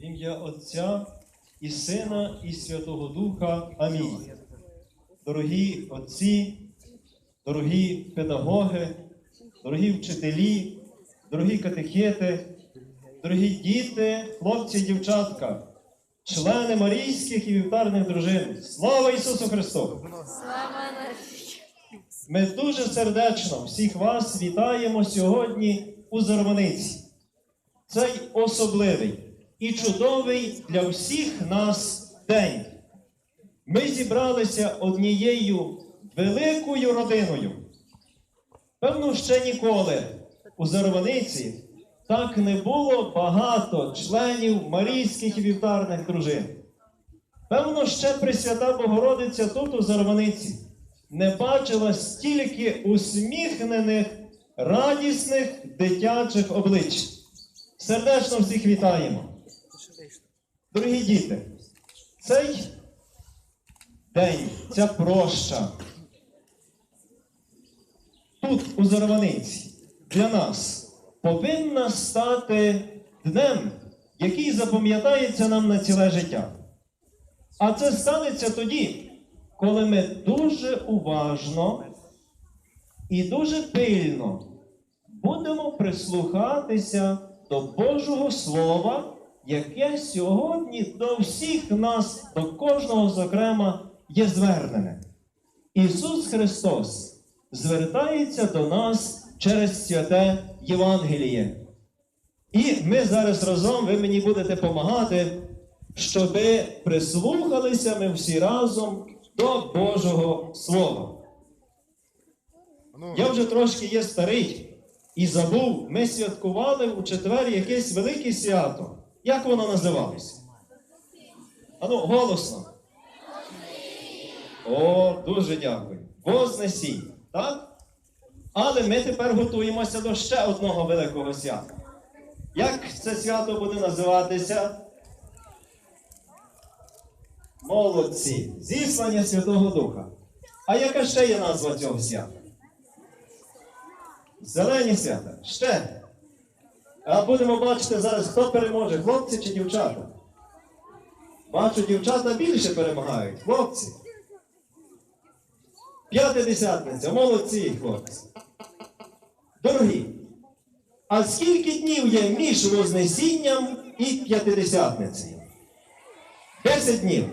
В ім'я Отця і Сина, і Святого Духа. Амінь. Дорогі отці, дорогі педагоги, дорогі вчителі, дорогі катехети, дорогі діти, хлопці і дівчатка, члени Марійських і вівтарних дружин. Слава Ісусу Христу! Ми дуже сердечно всіх вас вітаємо сьогодні у Зарваниці. Цей особливий і чудовий для всіх нас день. Ми зібралися однією великою родиною. Певно, ще ніколи у Зарваниці так не було багато членів Марійських вівтарних дружин. Певно, ще Пресвята Богородиця тут у Зарваниці не бачила стільки усміхнених, радісних дитячих облич. Сердечно всіх вітаємо. Дорогі діти, цей день, ця проща тут, у Зарваниці, для нас повинна стати днем, який запам'ятається нам на ціле життя. А це станеться тоді, коли ми дуже уважно і дуже пильно будемо прислухатися до Божого Слова, яке сьогодні до всіх нас, до кожного, зокрема, є звернене. Ісус Христос звертається до нас через святе Євангеліє. І ми зараз разом, ви мені будете допомагати, щоб прислухалися ми всі разом до Божого Слова. Я вже трошки є старий і забув, ми святкували у четвер якесь велике свято. Як воно називалося? Ану, голосно. О, дуже дякую. Вознесіння. Так? Але ми тепер готуємося до ще одного великого свята. Як це свято буде називатися? Молодці. Зіслання Святого Духа. А яка ще є назва цього свята? Зелені свята. Ще. А будемо бачити зараз, хто переможе, хлопці чи дівчата. Бачу, дівчата більше перемагають. Хлопці. П'ятидесятниця, молодці, хлопці. Дорогі, а скільки днів є між Вознесінням і п'ятидесятницею? Десять днів.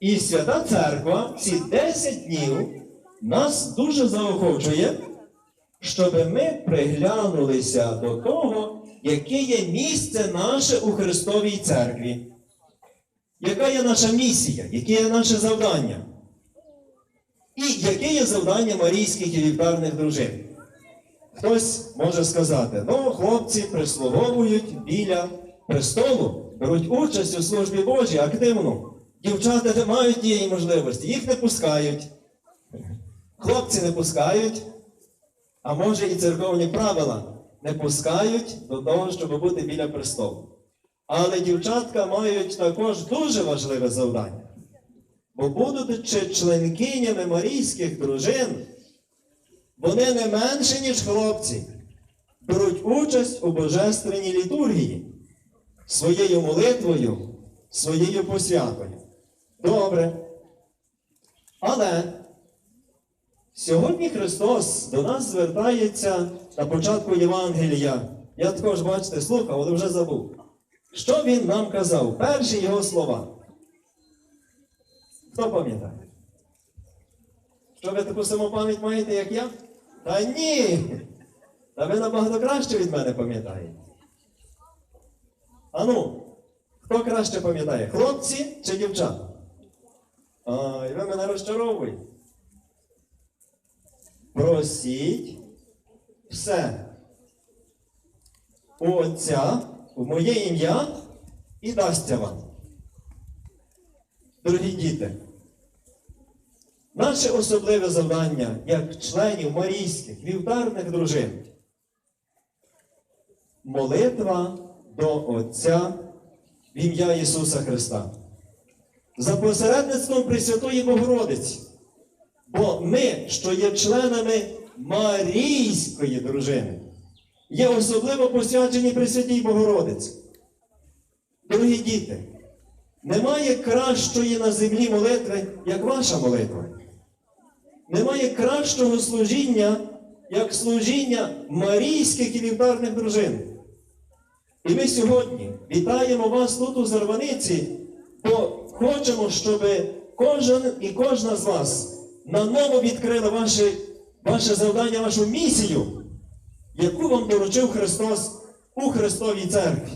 І Свята Церква ці 10 днів нас дуже заохочує, щоб ми приглянулися до того, яке є місце наше у Христовій церкві. Яка є наша місія, яке є наше завдання? І яке є завдання марійських і вівтарних дружин? Хтось може сказати, ну, хлопці прислуговують біля престолу, беруть участь у службі Божій активно. Дівчата не мають тієї можливості, їх не пускають. Хлопці не пускають, а може і церковні правила не пускають до того, щоб бути біля престолу. Але дівчатка мають також дуже важливе завдання. Бо будучи членкинями марійських дружин, вони не менше, ніж хлопці, беруть участь у божественній літургії своєю молитвою, своєю посвятою. Добре. Але сьогодні Христос до нас звертається на початку Євангелія. Я також, бачите, слухав, але вже забув. Що він нам казав? Перші його слова. Хто пам'ятає? Що ви таку саму пам'ять маєте, як я? Та ні! Та ви набагато краще від мене пам'ятаєте. Ану, хто краще пам'ятає? Хлопці чи дівчата? Ай, ви мене розчаровуєте. Просіть все у Отця в моє ім'я і дасться вам. Дорогі діти, наше особливе завдання як членів марійських вівтарних дружин молитва до Отця в ім'я Ісуса Христа. За посередництвом Пресвятої Богородиці. Бо ми, що є членами Марійської дружини, є особливо посвячені Пресвятій Богородиці. Дорогі діти, немає кращої на землі молитви, як ваша молитва. Немає кращого служіння, як служіння марійських і вівтарних дружин. І ми сьогодні вітаємо вас тут у Зарваниці, бо хочемо, щоб кожен і кожна з вас наново відкрила ваше, ваше завдання, вашу місію, яку вам доручив Христос у Христовій церкві.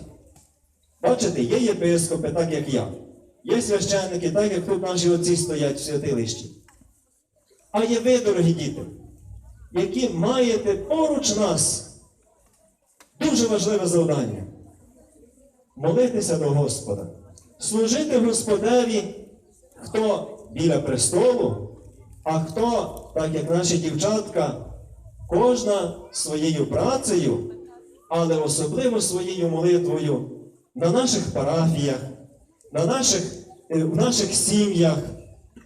Бачите, є єпископи, так як я, є священники, так як тут наші отці стоять в святилищі. А є ви, дорогі діти, які маєте поруч нас дуже важливе завдання молитися до Господа, служити Господеві, хто біля престолу, а хто, так як наші дівчатка, кожна своєю працею, але особливо своєю молитвою на наших парафіях, на наших, е, в наших сім'ях,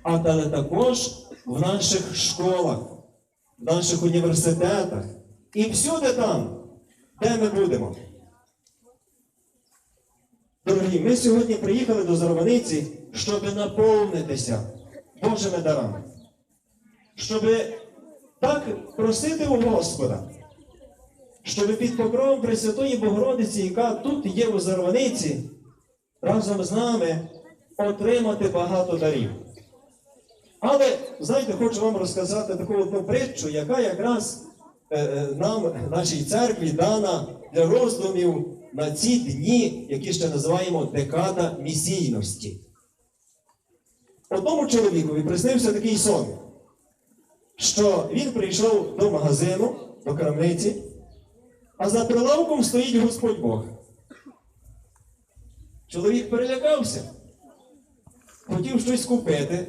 а але також в наших школах, в наших університетах і всюди там, де ми будемо. Дорогі, ми сьогодні приїхали до Зарваниці, щоб наповнитися Божими дарами, щоб так просити у Господа, щоб під покровом Пресвятої Богородиці, яка тут є у Зарваниці, разом з нами отримати багато дарів. Але, знаєте, хочу вам розказати таку одну притчу, яка якраз е, е, нам, нашій церкві, дана для роздумів на ці дні, які ще називаємо декада місійності. Одному чоловікові приснився такий сон, що він прийшов до магазину, до крамниці, а за прилавком стоїть Господь Бог. Чоловік перелякався, хотів щось купити,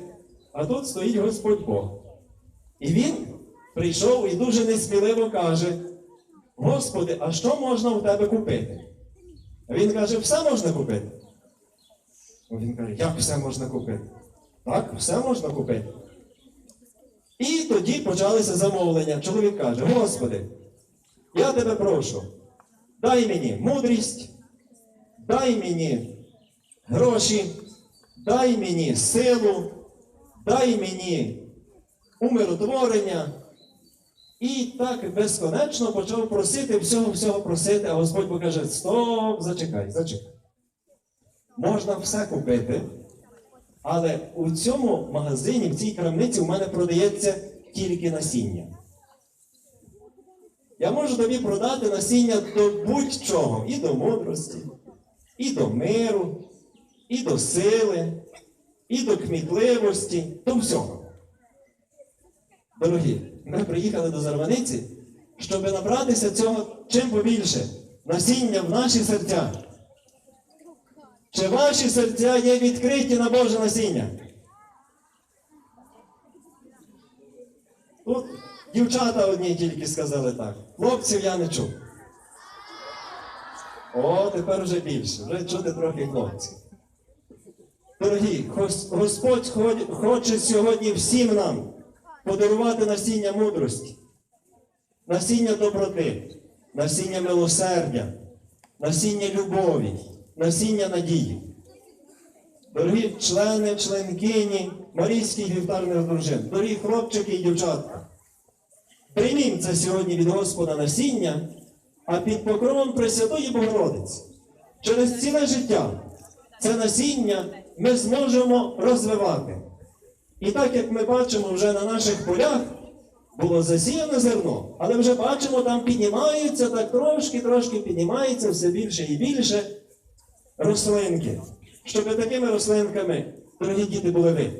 а тут стоїть Господь Бог. І він прийшов і дуже несміливо каже: Господи, а що можна у тебе купити? А він каже, все можна купити. Він каже, як все можна купити? Так, все можна купити. І тоді почалися замовлення. Чоловік каже: Господи, я тебе прошу, дай мені мудрість, дай мені гроші, дай мені силу, дай мені умиротворення. І так безконечно почав просити, всього всього просити, а Господь покаже: Стоп, зачекай, зачекай. Можна все купити, але у цьому магазині, в цій крамниці у мене продається тільки насіння. Я можу тобі продати насіння до будь-чого, і до мудрості, і до миру, і до сили, і до кмітливості, до всього. Дорогі, ми приїхали до Зарваниці, щоб набратися цього чим побільше насіння в наші серця. Чи ваші серця є відкриті на Боже насіння? Тут дівчата одні тільки сказали так. Хлопців я не чув. О, тепер вже більше, вже чути трохи хлопців. Дорогі, Господь хоче сьогодні всім нам подарувати насіння мудрості, насіння доброти, насіння милосердя, насіння любові, насіння надії. Дорогі члени, членкині Марійських вівтарних дружин, дорогі хлопчики і дівчатка, приймімо це сьогодні від Господа насіння, а під покровом Пресвятої Богородиці через ціле життя це насіння ми зможемо розвивати. І так як ми бачимо вже на наших полях, було засіяне зерно, але вже бачимо, там піднімаються, так трошки-трошки піднімається все більше і більше рослинки. Щоб такими рослинками, дорогі діти, були ви.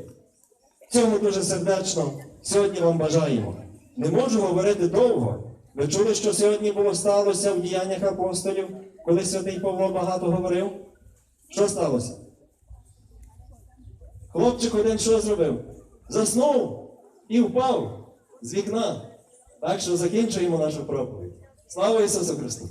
Цього дуже сердечно сьогодні вам бажаємо. Не можу говорити довго. Ви чули, що сьогодні було сталося в діяннях апостолів, коли святий Павло багато говорив? Що сталося? Хлопчик один що зробив? Заснув і впав з вікна. Так що закінчуємо нашу проповідь. Слава Ісусу Христу!